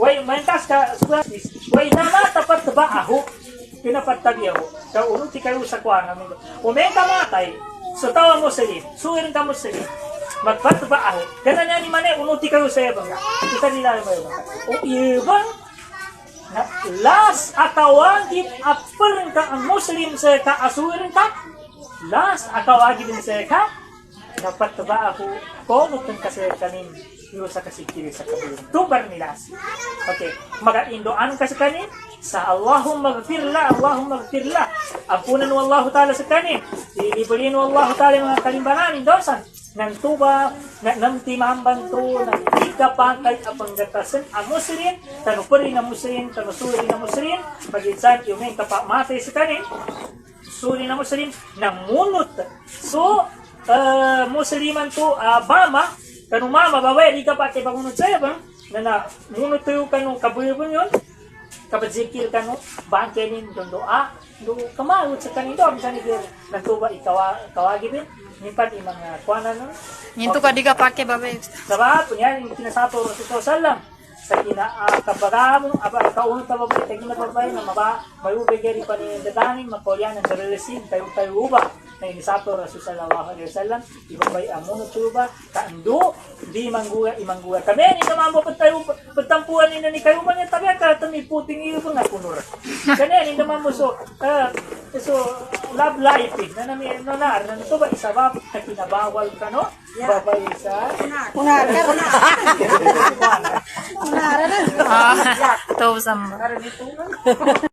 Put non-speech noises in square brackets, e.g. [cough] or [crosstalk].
Way, mantas ka, way nama tapat ba ako? Pinapatagi ako. Kaya unuti kayo sa kuha namin. Umeng ka matay, so tawa mo sili, suwirin ka mo sili. Magpat ba ako? Ganun yan ni Mane, unuti kayo sa ibang. Kita nila ba ibang? O ibang, na last atawagin apel ka ang Muslim sa kaasurin ka. Last atawagin din sa ka. Dapat ba ako kung kung kasi kanin yung sa kasikiri sa kabulong. Tubar nila. Okay. Mag-indoan kasi kanin sa Allahumma magfirla, Allahumma magfirla. Ampunan mo Allah Ta'ala sa kanin. Lilibalin mo Allah Ta'ala yung mga kalimbangan. Dosan. Nang tuba, na nang timambang to, nang ika pangkay apang gatasan ang muslim, tanupuri na muslim, tanusuri na muslim, pag-insan yung may kapamatay sa kanin, suri na muslim, namunot. So, uh, musliman to, uh, bama, kanu mama, babae, di ka pa kay pangunod sa bang, na na, munot to yung kanu kabuyabon yun, kapadzikir kanu, bangke nin doon doa, do kamayot sa kanin doon, sa nigir, nagtuba, ikawa, ikawagi din, nimpan imang uh, kuwanan nun, Ninto ka di ka pake babe. Sabab, kunyan, yung pinasato Rasulullah Sallam, sa kina uh, aba kaunong tababay, tayo na babay na maba, may ubigay pa ni dadanin, makolyan ang sarilisin, tayo tayo uba, na inisato Rasulullah Sallallahu Alaihi Wasallam, ibabay amuno tuba, kaando, di mangguga, imangguga. Kami, ni naman mo tayo, pagtampuan nina ni kayo man yung tabi, ka tami puting iyo nga punur. [laughs] Kani, ni naman mo so, uh, so, love life, eh, na nami, no na, na ito ba, isabab, na kinabawal ka, no? Babay sa, Unar ka, unar. Unar na. Ah, to sa Karanitungan. [laughs]